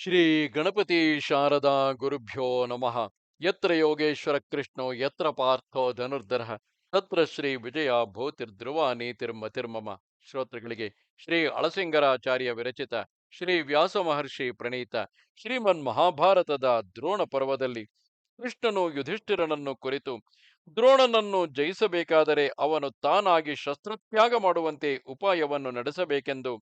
ಶ್ರೀ ಗಣಪತಿ ಶಾರದಾ ಗುರುಭ್ಯೋ ನಮಃ. ಯತ್ರ ಯೋಗೇಶ್ವರ ಕೃಷ್ಣೋ, ಯತ್ರ ಪಾರ್ಥೋ ಧನುರ್ಧರ. ತತ್ರ ಶ್ರೀ ವಿಜಯ ಭೂತಿರ್ಧ್ರುವ ನೀತಿರ್ಮತಿರ್ಮಮ ಶ್ರೋತೃಗಳಿಗೆ ಶ್ರೀ ಅಳಸಿಂಗರಾಚಾರ್ಯ ವಿರಚಿತ ಶ್ರೀ ವ್ಯಾಸ ಮಹರ್ಷಿ ಪ್ರಣೀತ ಶ್ರೀಮನ್ ಮಹಾಭಾರತದ ದ್ರೋಣ ಪರ್ವದಲ್ಲಿ ಕೃಷ್ಣನು ಯುಧಿಷ್ಠಿರನನ್ನು ಕುರಿತು ದ್ರೋಣನನ್ನು ಜಯಿಸಬೇಕಾದರೆ ಅವನು ತಾನಾಗಿ ಶಸ್ತ್ರತ್ಯಾಗ ಮಾಡುವಂತೆ ಉಪಾಯವನ್ನು ನಡೆಸಬೇಕೆಂದು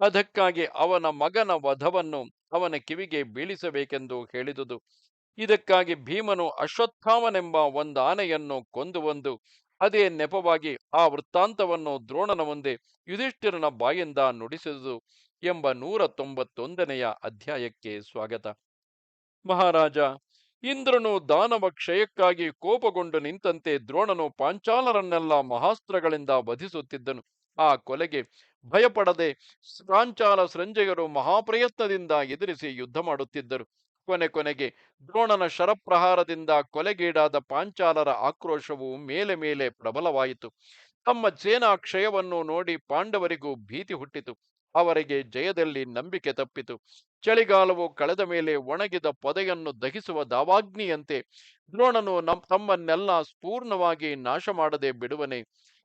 ಅದಕ್ಕಾಗಿ ಅವನ ಮಗನ ವಧವನ್ನು ಅವನ ಕಿವಿಗೆ ಬೀಳಿಸಬೇಕೆಂದು ಹೇಳಿದುದು. ಇದಕ್ಕಾಗಿ ಭೀಮನು ಅಶ್ವತ್ಥಾಮನೆಂಬ ಒಂದು ಆನೆಯನ್ನು ಕೊಂದು ಬಂದು ಅದೇ ನೆಪವಾಗಿ ಆ ವೃತ್ತಾಂತವನ್ನು ದ್ರೋಣನ ಮುಂದೆ ಯುಧಿಷ್ಠಿರನ ಬಾಯಿಂದ ನುಡಿಸಿದುದು ಎಂಬ ನೂರ ತೊಂಬತ್ತೊಂದನೆಯ ಅಧ್ಯಾಯಕ್ಕೆ ಸ್ವಾಗತ. ಮಹಾರಾಜ, ಇಂದ್ರನು ದಾನವ ಕ್ಷಯಕ್ಕಾಗಿ ಕೋಪಗೊಂಡು ನಿಂತಂತೆ ದ್ರೋಣನು ಪಾಂಚಾಲರನ್ನೆಲ್ಲ ಮಹಾಸ್ತ್ರಗಳಿಂದ ವಧಿಸುತ್ತಿದ್ದನು. ಆ ಕೊಲೆಗೆ ಭಯಪಡದೆ ಪ್ರಾಂಚಾಲ ಸಂಜಯರು ಮಹಾಪ್ರಯತ್ನದಿಂದ ಎದುರಿಸಿ ಯುದ್ಧ ಮಾಡುತ್ತಿದ್ದರು. ಕೊನೆ ಕೊನೆಗೆ ದ್ರೋಣನ ಶರಪ್ರಹಾರದಿಂದ ಕೊಲೆಗೀಡಾದ ಪಾಂಚಾಲರ ಆಕ್ರೋಶವು ಮೇಲೆ ಮೇಲೆ ಪ್ರಬಲವಾಯಿತು. ತಮ್ಮ ಸೇನಾ ಕ್ಷಯವನ್ನು ನೋಡಿ ಪಾಂಡವರಿಗೂ ಭೀತಿ ಹುಟ್ಟಿತು. ಅವರಿಗೆ ಜಯದಲ್ಲಿ ನಂಬಿಕೆ ತಪ್ಪಿತು. ಚಳಿಗಾಲವು ಕಳೆದ ಮೇಲೆ ಒಣಗಿದ ಪೊದೆಯನ್ನು ದಹಿಸುವ ದಾವಾಗ್ನಿಯಂತೆ ದ್ರೋಣನು ನಮ್ ತಮ್ಮನ್ನೆಲ್ಲ ಸ್ಪೂರ್ಣವಾಗಿ ನಾಶ ಮಾಡದೆ ಬಿಡುವನೆ.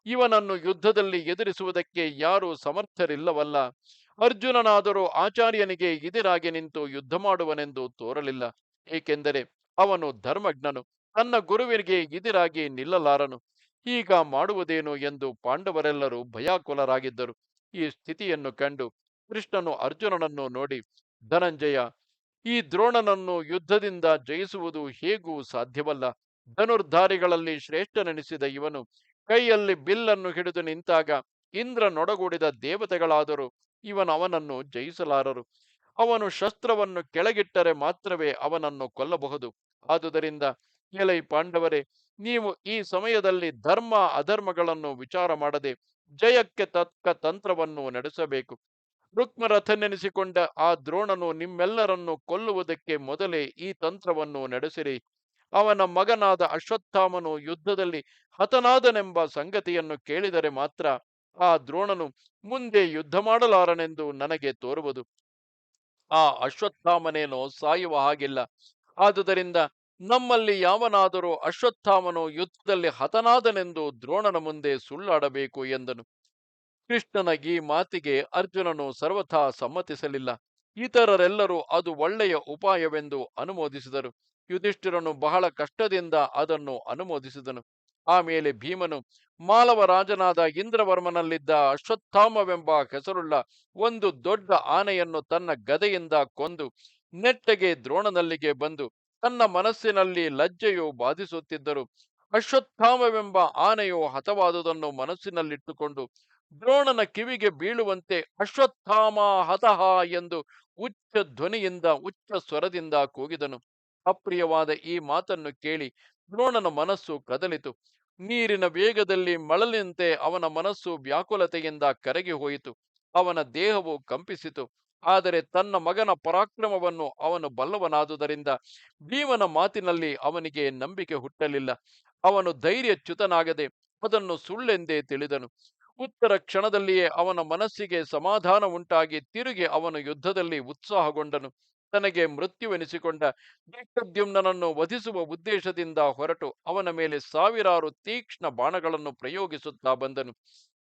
ಇವನನ್ನು ಯುದ್ಧದಲ್ಲಿ ಎದುರಿಸುವುದಕ್ಕೆ ಯಾರೂ ಸಮರ್ಥರಿಲ್ಲವಲ್ಲ. ಅರ್ಜುನನಾದರೂ ಆಚಾರ್ಯನಿಗೆ ಎದಿರಾಗಿ ನಿಂತು ಯುದ್ಧ ಮಾಡುವನೆಂದು ತೋರಲಿಲ್ಲ. ಏಕೆಂದರೆ ಅವನು ಧರ್ಮಜ್ಞನು. ತನ್ನ ಗುರುವಿಗೆ ಎದಿರಾಗಿ ನಿಲ್ಲಲಾರನು. ಈಗ ಮಾಡುವುದೇನು ಎಂದು ಪಾಂಡವರೆಲ್ಲರೂ ಭಯಾಕುಲರಾಗಿದ್ದರು. ಈ ಸ್ಥಿತಿಯನ್ನು ಕಂಡು ಕೃಷ್ಣನು ಅರ್ಜುನನನ್ನು ನೋಡಿ, ಧನಂಜಯ, ಈ ದ್ರೋಣನನ್ನು ಯುದ್ಧದಿಂದ ಜಯಿಸುವುದು ಹೇಗೂ ಸಾಧ್ಯವಲ್ಲ. ಧನುರ್ಧಾರಿಗಳಲ್ಲಿ ಶ್ರೇಷ್ಠನೆನಿಸಿದ ಇವನು ಕೈಯಲ್ಲಿ ಬಿಲ್ಲನ್ನು ಹಿಡಿದು ನಿಂತಾಗ ಇಂದ್ರ ನೊಡಗೂಡಿದ ದೇವತೆಗಳಾದರೂ. ಇವನು ಅವನನ್ನು ಜಯಿಸಲಾರರು. ಅವನು ಶಸ್ತ್ರವನ್ನು ಕೆಳಗಿಟ್ಟರೆ ಮಾತ್ರವೇ ಅವನನ್ನು ಕೊಲ್ಲಬಹುದು. ಆದುದರಿಂದ ಎಲೈ ಪಾಂಡವರೇ, ನೀವು ಈ ಸಮಯದಲ್ಲಿ ಧರ್ಮ ಅಧರ್ಮಗಳನ್ನು ವಿಚಾರ ಮಾಡದೆ ಜಯಕ್ಕೆ ತಕ್ಕ ತಂತ್ರವನ್ನು ನಡೆಸಬೇಕು. ರುಕ್ಮರಥನೆನಿಸಿಕೊಂಡ ಆ ದ್ರೋಣನು ನಿಮ್ಮೆಲ್ಲರನ್ನು ಕೊಲ್ಲುವುದಕ್ಕೆ ಮೊದಲೇ ಈ ತಂತ್ರವನ್ನು ನಡೆಸಿರಿ. ಅವನ ಮಗನಾದ ಅಶ್ವತ್ಥಾಮನು ಯುದ್ಧದಲ್ಲಿ ಹತನಾದನೆಂಬ ಸಂಗತಿಯನ್ನು ಕೇಳಿದರೆ ಮಾತ್ರ ಆ ದ್ರೋಣನು, ಮುಂದೆ ಯುದ್ಧ ಮಾಡಲಾರನೆಂದು ನನಗೆ ತೋರುವುದು. ಆ ಅಶ್ವತ್ಥಾಮನೇನೋ ಸಾಯುವ ಹಾಗಿಲ್ಲ. ಆದುದರಿಂದ ನಮ್ಮಲ್ಲಿ ಯಾವನಾದರೂ ಅಶ್ವತ್ಥಾಮನು ಯುದ್ಧದಲ್ಲಿ ಹತನಾದನೆಂದು ದ್ರೋಣನ ಮುಂದೆ ಸುಳ್ಳಾಡಬೇಕು ಎಂದನು. ಕೃಷ್ಣನ ಈ ಮಾತಿಗೆ ಅರ್ಜುನನು ಸರ್ವಥಾ ಸಮ್ಮತಿಸಲಿಲ್ಲ. ಇತರರೆಲ್ಲರೂ ಅದು ಒಳ್ಳೆಯ ಉಪಾಯವೆಂದು ಅನುಮೋದಿಸಿದರು. ಯುಧಿಷ್ಠಿರನು ಬಹಳ ಕಷ್ಟದಿಂದ ಅದನ್ನು ಅನುಮೋದಿಸಿದನು. ಆಮೇಲೆ ಭೀಮನು, ಮಾಲವ ರಾಜನಾದ ಇಂದ್ರವರ್ಮನಲ್ಲಿದ್ದ ಅಶ್ವತ್ಥಾಮವೆಂಬ ಹೆಸರುಳ್ಳ ಒಂದು ದೊಡ್ಡ ಆನೆಯನ್ನು ತನ್ನ ಗದೆಯಿಂದ ಕೊಂದು ನೆಟ್ಟಗೆ ದ್ರೋಣನಲ್ಲಿಗೆ ಬಂದು ತನ್ನ ಮನಸ್ಸಿನಲ್ಲಿ ಲಜ್ಜೆಯು ಬಾಧಿಸುತ್ತಿದ್ದರು. ಅಶ್ವತ್ಥಾಮವೆಂಬ ಆನೆಯು ಹತವಾದುದನ್ನು ಮನಸ್ಸಿನಲ್ಲಿಟ್ಟುಕೊಂಡು ದ್ರೋಣನ ಕಿವಿಗೆ ಬೀಳುವಂತೆ ಅಶ್ವತ್ಥಾಮ ಹತಃ ಎಂದು ಉಚ್ಚ ಧ್ವನಿಯಿಂದ ಉಚ್ಚ ಸ್ವರದಿಂದ ಕೂಗಿದನು. ಅಪ್ರಿಯವಾದ ಈ ಮಾತನ್ನು ಕೇಳಿ ದ್ರೋಣನ ಮನಸ್ಸು ಕದಲಿತು. ನೀರಿನ ವೇಗದಲ್ಲಿ ಮಳಲಿನಂತೆ ಅವನ ಮನಸ್ಸು ವ್ಯಾಕುಲತೆಯಿಂದ ಕರಗಿ ಹೋಯಿತು. ಅವನ ದೇಹವು ಕಂಪಿಸಿತು. ಆದರೆ ತನ್ನ ಮಗನ ಪರಾಕ್ರಮವನ್ನು ಅವನು ಬಲ್ಲವನಾದುದರಿಂದ ಭೀಮನ ಮಾತಿನಲ್ಲಿ ಅವನಿಗೆ ನಂಬಿಕೆ ಹುಟ್ಟಲಿಲ್ಲ. ಅವನು ಧೈರ್ಯಚ್ಯುತನಾಗದೆ ಅದನ್ನು ಸುಳ್ಳೆಂದೇ ತಿಳಿದನು. ಉತ್ತರ ಕ್ಷಣದಲ್ಲಿಯೇ ಅವನ ಮನಸ್ಸಿಗೆ ಸಮಾಧಾನ ಉಂಟಾಗಿ ತಿರುಗಿ ಅವನು ಯುದ್ಧದಲ್ಲಿ ಉತ್ಸಾಹಗೊಂಡನು. ತನಗೆ ಮೃತ್ಯುವೆನಿಸಿಕೊಂಡ ದೀಕ್ಷದ್ಯುಮ್ನನ್ನು ವಧಿಸುವ ಉದ್ದೇಶದಿಂದ ಹೊರಟು ಅವನ ಮೇಲೆ ಸಾವಿರಾರು ತೀಕ್ಷ್ಣ ಬಾಣಗಳನ್ನು ಪ್ರಯೋಗಿಸುತ್ತಾ ಬಂದನು.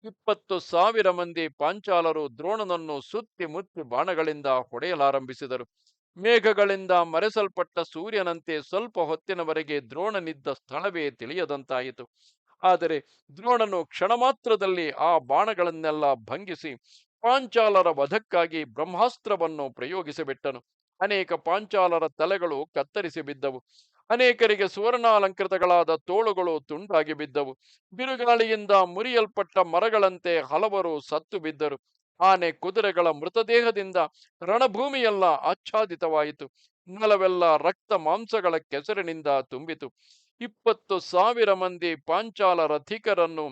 ಇಪ್ಪತ್ತು ಸಾವಿರ ಮಂದಿ ಪಾಂಚಾಲರು ದ್ರೋಣನನ್ನು ಸುತ್ತಿ ಮುತ್ತಿ ಬಾಣಗಳಿಂದ ಹೊಡೆಯಲಾರಂಭಿಸಿದರು. ಮೇಘಗಳಿಂದ ಮರೆಸಲ್ಪಟ್ಟ ಸೂರ್ಯನಂತೆ ಸ್ವಲ್ಪ ಹೊತ್ತಿನವರೆಗೆ ದ್ರೋಣನಿದ್ದ ಸ್ಥಳವೇ ತಿಳಿಯದಂತಾಯಿತು. ಆದರೆ ದ್ರೋಣನು ಕ್ಷಣ ಮಾತ್ರದಲ್ಲಿ ಆ ಬಾಣಗಳನ್ನೆಲ್ಲ ಭಂಗಿಸಿ ಪಾಂಚಾಲರ ವಧಕ್ಕಾಗಿ ಬ್ರಹ್ಮಾಸ್ತ್ರವನ್ನು ಪ್ರಯೋಗಿಸಿಬಿಟ್ಟನು. ಅನೇಕ ಪಾಂಚಾಲರ ತಲೆಗಳು ಕತ್ತರಿಸಿ ಬಿದ್ದವು. ಅನೇಕರಿಗೆ ಸುವರ್ಣಾಲಂಕೃತಗಳಾದ ತೋಳುಗಳು ತುಂಡಾಗಿ ಬಿದ್ದವು. ಬಿರುಗಾಳಿಯಿಂದ ಮುರಿಯಲ್ಪಟ್ಟ ಮರಗಳಂತೆ ಹಲವರು ಸತ್ತು ಬಿದ್ದರು. ಆನೆ ಕುದುರೆಗಳ ಮೃತದೇಹದಿಂದ ರಣಭೂಮಿಯೆಲ್ಲ ಆಚ್ಛಾದಿತವಾಯಿತು. ನೆಲವೆಲ್ಲ ರಕ್ತ ಮಾಂಸಗಳ ಕೆಸರಿನಿಂದ ತುಂಬಿತು. ಇಪ್ಪತ್ತು ಸಾವಿರ ಮಂದಿ ಪಾಂಚಾಲ ರಥಿಕರನ್ನು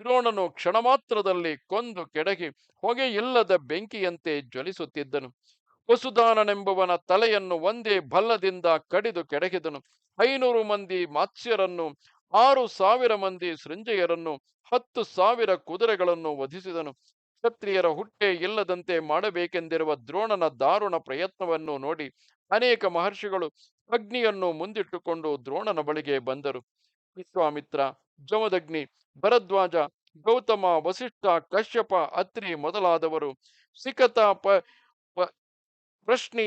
ದ್ರೋಣನು ಕ್ಷಣಮಾತ್ರದಲ್ಲಿ ಕೊಂದು ಕೆಡಗಿ ಹೊಗೆಯಿಲ್ಲದ ಬೆಂಕಿಯಂತೆ ಜ್ವಲಿಸುತ್ತಿದ್ದನು. ವಸುದಾನನೆಂಬುವನ ತಲೆಯನ್ನು ಒಂದೇ ಬಲ್ಲದಿಂದ ಕಡಿದು ಕೆಡಗಿದನು ಐನೂರು ಮಂದಿ ಮಾತ್ಸ್ಯರನ್ನು, ಆರು ಸಾವಿರ ಮಂದಿ ಸೃಂಜಯರನ್ನು ಹತ್ತು ಸಾವಿರ ಕುದುರೆಗಳನ್ನು ವಧಿಸಿದನು. ಕ್ಷತ್ರಿಯರ ಹುಟ್ಟೆ ಇಲ್ಲದಂತೆ ಮಾಡಬೇಕೆಂದಿರುವ ದ್ರೋಣನ ದಾರುಣ ಪ್ರಯತ್ನವನ್ನು ನೋಡಿ ಅನೇಕ ಮಹರ್ಷಿಗಳು ಅಗ್ನಿಯನ್ನು ಮುಂದಿಟ್ಟುಕೊಂಡು ದ್ರೋಣನ ಬಳಿಗೆ ಬಂದರು. ವಿಶ್ವಾಮಿತ್ರ, ಜಮದಗ್ನಿ, ಭರದ್ವಾಜ, ಗೌತಮ, ವಸಿಷ್ಠ, ಕಶ್ಯಪ, ಅತ್ರಿ ಮೊದಲಾದವರು ಸಿಕತ ಪ್ರಶ್ನಿ,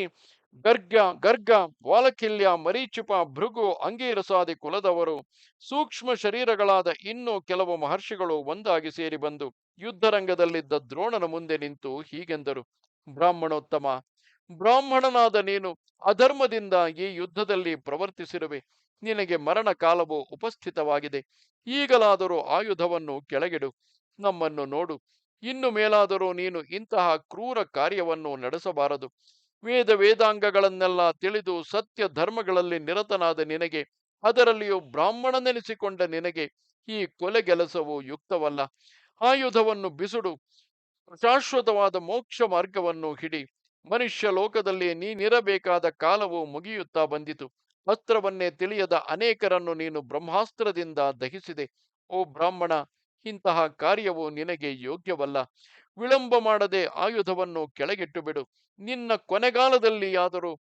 ಗರ್ಗ ಗರ್ಗ ವಾಲಕಿಲ್ಯ ಮರೀಚಿಪ, ಭೃಗು, ಅಂಗೀರಸಾದಿ ಕುಲದವರು, ಸೂಕ್ಷ್ಮ ಶರೀರಗಳಾದ ಇನ್ನೂ ಕೆಲವು ಮಹರ್ಷಿಗಳು ಒಂದಾಗಿ ಸೇರಿ ಬಂದು ಯುದ್ಧರಂಗದಲ್ಲಿದ್ದ ದ್ರೋಣನ ಮುಂದೆ ನಿಂತು ಹೀಗೆಂದರು. ಬ್ರಾಹ್ಮಣೋತ್ತಮ, ಬ್ರಾಹ್ಮಣನಾದ ನೀನು ಅಧರ್ಮದಿಂದ ಈ ಯುದ್ಧದಲ್ಲಿ ಪ್ರವರ್ತಿಸಿರುವೆ. ನಿನಗೆ ಮರಣ ಕಾಲವು ಉಪಸ್ಥಿತವಾಗಿದೆ. ಈಗಲಾದರೂ ಆಯುಧವನ್ನು ಕೆಳಗಿಡು, ನಮ್ಮನ್ನು ನೋಡು. ಇನ್ನು ಮೇಲಾದರೂ ನೀನು ಇಂತಹ ಕ್ರೂರ ಕಾರ್ಯವನ್ನು ನಡೆಸಬಾರದು. ವೇದ ವೇದಾಂಗಗಳನ್ನೆಲ್ಲ ತಿಳಿದು ಸತ್ಯ ಧರ್ಮಗಳಲ್ಲಿ ನಿರತನಾದ ನಿನಗೆ, ಅದರಲ್ಲಿಯೂ ಬ್ರಾಹ್ಮಣನೆನಿಸಿಕೊಂಡ ನಿನಗೆ ಈ ಕೊಲೆಗೆಲಸವು ಯುಕ್ತವಲ್ಲ. ಆಯುಧವನ್ನು ಬಿಸುಡು, ಶಾಶ್ವತವಾದ ಮೋಕ್ಷ ಮಾರ್ಗವನ್ನು ಹಿಡಿ, ಮನುಷ್ಯ ಲೋಕದಲ್ಲಿ ನೀನಿರಬೇಕಾದ ಕಾಲವು ಮುಗಿಯುತ್ತಾ ಬಂದಿತು. ಅಸ್ತ್ರವನ್ನೇ ತಿಳಿಯದ ಅನೇಕರನ್ನು ನೀನು ಬ್ರಹ್ಮಾಸ್ತ್ರದಿಂದ ದಹಿಸಿದೆ. ಓ ಬ್ರಾಹ್ಮಣ ಇಂತಹ ಕಾರ್ಯವು ನಿನಗೆ ಯೋಗ್ಯವಲ್ಲ. ವಿಳಂಬ ಮಾಡದೆ ಆಯುಧವನ್ನು ಕೆಳಗಿಟ್ಟು ಬಿಡು ನಿನ್ನ ಕೊನೆಗಾಲದಲ್ಲಿಯಾದರೂ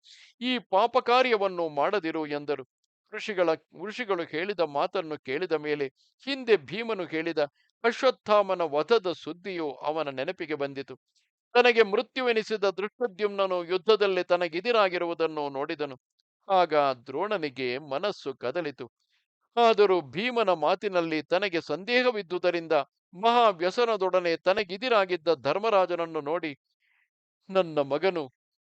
ಈ ಪಾಪ ಕಾರ್ಯವನ್ನು ಮಾಡದಿರು ಎಂದರು. ಋಷಿಗಳ, ಋಷಿಗಳು ಹೇಳಿದ ಮಾತನ್ನು ಕೇಳಿದ ಮೇಲೆ ಹಿಂದೆ ಭೀಮನು ಹೇಳಿದ ಅಶ್ವತ್ಥಾಮನ ವಧದ ಸುದ್ದಿಯು ಅವನ ನೆನಪಿಗೆ ಬಂದಿತು. ತನಗೆ ಮೃತ್ಯುವೆನಿಸಿದ ದೃಷ್ಟದ್ಯುಮ್ನನು ಯುದ್ಧದಲ್ಲಿ ತನಗೆದಿರಾಗಿರುವುದನ್ನು ನೋಡಿದನು. ಆಗ ದ್ರೋಣನಿಗೆ ಮನಸ್ಸು ಕದಲಿತು. ಆದರೂ ಭೀಮನ ಮಾತಿನಲ್ಲಿ ತನಗೆ ಸಂದೇಹವಿದ್ದುದರಿಂದ ಮಹಾ ವ್ಯಸನದೊಡನೆ ತನಗಿದಿರಾಗಿದ್ದ ಧರ್ಮರಾಜನನ್ನು ನೋಡಿ, ನನ್ನ ಮಗನು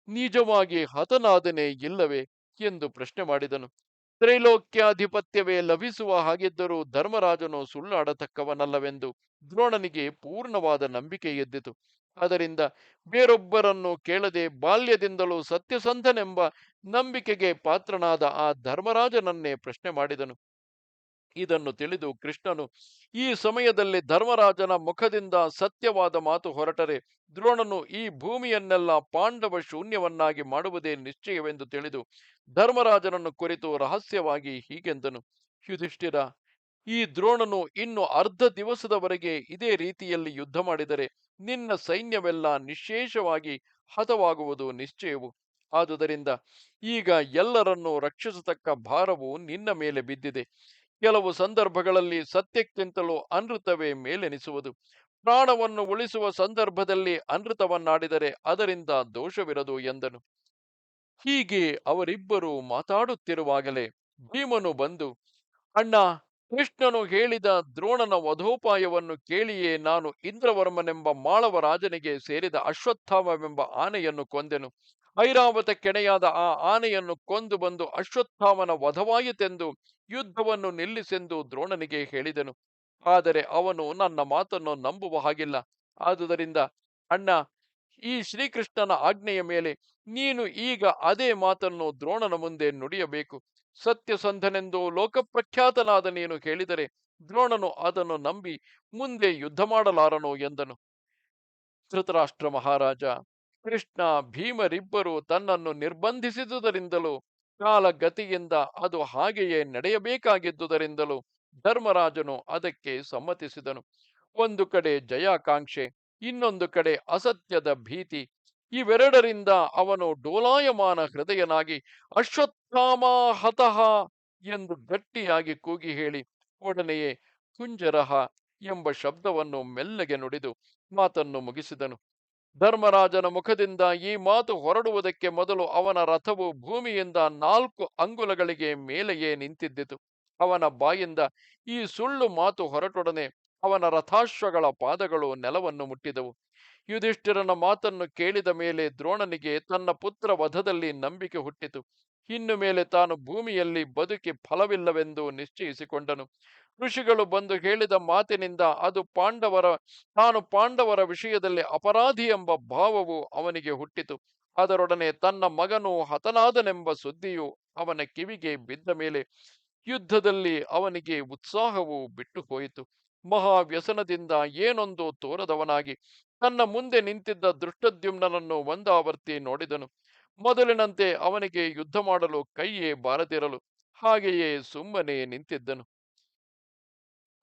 ನಿಜವಾಗಿ ಹತನಾದನೆ ಇಲ್ಲವೇ? ಎಂದು ಪ್ರಶ್ನೆ ಮಾಡಿದನು. ತ್ರೈಲೋಕ್ಯಾಧಿಪತ್ಯವೇ ಲಭಿಸುವ ಹಾಗಿದ್ದರೂ ಧರ್ಮರಾಜನು ಸುಳ್ಳಾಡತಕ್ಕವನಲ್ಲವೆಂದು ದ್ರೋಣನಿಗೆ ಪೂರ್ಣವಾದ ನಂಬಿಕೆ ಎದ್ದಿತು. ಅದರಿಂದ ಬೇರೊಬ್ಬರನ್ನು ಕೇಳದೆ ಬಾಲ್ಯದಿಂದಲೂ ಸತ್ಯಸಂಧನೆಂಬ ನಂಬಿಕೆಗೆ ಪಾತ್ರನಾದ ಆ ಧರ್ಮರಾಜನನ್ನೇ ಪ್ರಶ್ನೆ ಮಾಡಿದನು. ಇದನ್ನು ತಿಳಿದು ಕೃಷ್ಣನು, ಈ ಸಮಯದಲ್ಲಿ ಧರ್ಮರಾಜನ ಮುಖದಿಂದ ಸತ್ಯವಾದ ಮಾತು ಹೊರಟರೆ, ದ್ರೋಣನು ಈ ಭೂಮಿಯನ್ನೆಲ್ಲ ಪಾಂಡವ ಶೂನ್ಯವನ್ನಾಗಿ ಮಾಡುವುದೇ ನಿಶ್ಚಯವೆಂದು ತಿಳಿದು ಧರ್ಮರಾಜನನ್ನು ಕುರಿತು ರಹಸ್ಯವಾಗಿ ಹೀಗೆಂದನು, ಯುಧಿಷ್ಠಿರ, ಈ ದ್ರೋಣನು ಇನ್ನು ಅರ್ಧ ದಿವಸದವರೆಗೆ ಇದೇ ರೀತಿಯಲ್ಲಿ ಯುದ್ಧ ಮಾಡಿದರೆ ನಿನ್ನ ಸೈನ್ಯವೆಲ್ಲ ನಿಶೇಷವಾಗಿ ಹತವಾಗುವುದು ನಿಶ್ಚಯವು. ಆದುದರಿಂದ ಈಗ ಎಲ್ಲರನ್ನೂ ರಕ್ಷಿಸತಕ್ಕ ಭಾರವು ನಿನ್ನ ಮೇಲೆ ಬಿದ್ದಿದೆ. ಕೆಲವು ಸಂದರ್ಭಗಳಲ್ಲಿ ಸತ್ಯಕ್ಕಿಂತಲೂ ಅನೃತವೇ ಮೇಲೆನಿಸುವುದು. ಪ್ರಾಣವನ್ನು ಉಳಿಸುವ ಸಂದರ್ಭದಲ್ಲಿ ಅನೃತವನ್ನಾಡಿದರೆ ಅದರಿಂದ ದೋಷವಿರದು ಎಂದನು. ಹೀಗೆ ಅವರಿಬ್ಬರು ಮಾತಾಡುತ್ತಿರುವಾಗಲೇ ಭೀಮನು ಬಂದು, ಅಣ್ಣ, ಕೃಷ್ಣನು ಹೇಳಿದ ದ್ರೋಣನ ವಧೋಪಾಯವನ್ನು ಕೇಳಿಯೇ ನಾನು ಇಂದ್ರವರ್ಮನೆಂಬ ಮಾಳವ ರಾಜನಿಗೆ ಸೇರಿದ ಅಶ್ವತ್ಥಾಮವೆಂಬ ಆನೆಯನ್ನು ಕೊಂದೆನು. ಐರಾವತ ಕೆಣೆಯಾದ ಆ ಆನೆಯನ್ನು ಕೊಂದು ಬಂದು ಅಶ್ವತ್ಥಾಮನ ವಧವಾಯಿತೆಂದು ಯುದ್ಧವನ್ನು ನಿಲ್ಲಿಸೆಂದು ದ್ರೋಣನಿಗೆ ಹೇಳಿದನು. ಆದರೆ ಅವನು ನನ್ನ ಮಾತನ್ನು ನಂಬುವ ಹಾಗಿಲ್ಲ. ಆದುದರಿಂದ, ಅಣ್ಣ, ಈ ಶ್ರೀಕೃಷ್ಣನ ಆಜ್ಞೆಯ ಮೇಲೆ ನೀನು ಈಗ ಅದೇ ಮಾತನ್ನು ದ್ರೋಣನ ಮುಂದೆ ನುಡಿಯಬೇಕು. ಸತ್ಯಸಂಧನೆಂದು ಲೋಕಪ್ರಖ್ಯಾತನಾದ ನೀನು ಹೇಳಿದರೆ ದ್ರೋಣನು ಅದನ್ನು ನಂಬಿ ಮುಂದೆ ಯುದ್ಧ ಮಾಡಲಾರನು ಎಂದನು. ಧೃತರಾಷ್ಟ್ರ ಮಹಾರಾಜ ಕೃಷ್ಣ ಭೀಮರಿಬ್ಬರು ತನ್ನನ್ನು ನಿರ್ಬಂಧಿಸಿದುದರಿಂದಲೂ, ಕಾಲಗತಿಯಿಂದ ಅದು ಹಾಗೆಯೇ ನಡೆಯಬೇಕಾಗಿದ್ದುದರಿಂದಲೂ ಧರ್ಮರಾಜನು ಅದಕ್ಕೆ ಸಮ್ಮತಿಸಿದನು. ಒಂದು ಕಡೆ ಜಯಾಕಾಂಕ್ಷೆ, ಇನ್ನೊಂದು ಕಡೆ ಅಸತ್ಯದ ಭೀತಿ. ಇವೆರಡರಿಂದ ಅವನು ಡೋಲಾಯಮಾನ ಹೃದಯನಾಗಿ, ಅಶ್ವತ್ಥಾಮ ಹತಃ ಎಂದು ಗಟ್ಟಿಯಾಗಿ ಕೂಗಿ ಹೇಳಿ, ಒಡನೆಯೇ ಕುಂಜರಹ ಎಂಬ ಶಬ್ದವನ್ನು ಮೆಲ್ಲಗೆ ನುಡಿದು ಮಾತನ್ನು ಮುಗಿಸಿದನು. ಧರ್ಮರಾಜನ ಮುಖದಿಂದ ಈ ಮಾತು ಹೊರಡುವುದಕ್ಕೆ ಮೊದಲು ಅವನ ರಥವು ಭೂಮಿಯಿಂದ ನಾಲ್ಕು ಅಂಗುಲಗಳಿಗೆ ಮೇಲೆಯೇ ನಿಂತಿದ್ದಿತು. ಅವನ ಬಾಯಿಂದ ಈ ಸುಳ್ಳು ಮಾತು ಹೊರಟೊಡನೆ ಅವನ ರಥಾಶ್ವಗಳ ಪಾದಗಳು ನೆಲವನ್ನು ಮುಟ್ಟಿದವು. ಯುಧಿಷ್ಠಿರನ ಮಾತನ್ನು ಕೇಳಿದ ಮೇಲೆ ದ್ರೋಣನಿಗೆ ತನ್ನ ಪುತ್ರ ವಧದಲ್ಲಿ ನಂಬಿಕೆ ಹುಟ್ಟಿತು. ಇನ್ನು ಮೇಲೆ ತಾನು ಭೂಮಿಯಲ್ಲಿ ಬದುಕಿ ಫಲವಿಲ್ಲವೆಂದು ನಿಶ್ಚಯಿಸಿಕೊಂಡನು. ಋಷಿಗಳು ಬಂದು ಹೇಳಿದ ಮಾತಿನಿಂದ ಅದು ಪಾಂಡವರ, ತಾನು ಪಾಂಡವರ ವಿಷಯದಲ್ಲಿ ಅಪರಾಧಿ ಎಂಬ ಭಾವವು ಅವನಿಗೆ ಹುಟ್ಟಿತು. ಅದರೊಡನೆ ತನ್ನ ಮಗನು ಹತನಾದನೆಂಬ ಸುದ್ದಿಯು ಅವನ ಕಿವಿಗೆ ಬಿದ್ದ ಮೇಲೆ ಯುದ್ಧದಲ್ಲಿ ಅವನಿಗೆ ಉತ್ಸಾಹವು ಬಿಟ್ಟು ಹೋಯಿತು. ಮಹಾ ವ್ಯಸನದಿಂದ ಏನೊಂದು ತೋರದವನಾಗಿ ತನ್ನ ಮುಂದೆ ನಿಂತಿದ್ದ ದೃಷ್ಟದ್ಯುಮ್ನನನ್ನು ಒಂದಾವರ್ತಿ ನೋಡಿದನು. ಮೊದಲಿನಂತೆ ಅವನಿಗೆ ಯುದ್ಧ ಮಾಡಲು ಕೈಯೇ ಬಾರದಿರಲು ಹಾಗೆಯೇ ಸುಮ್ಮನೆ ನಿಂತಿದ್ದನು.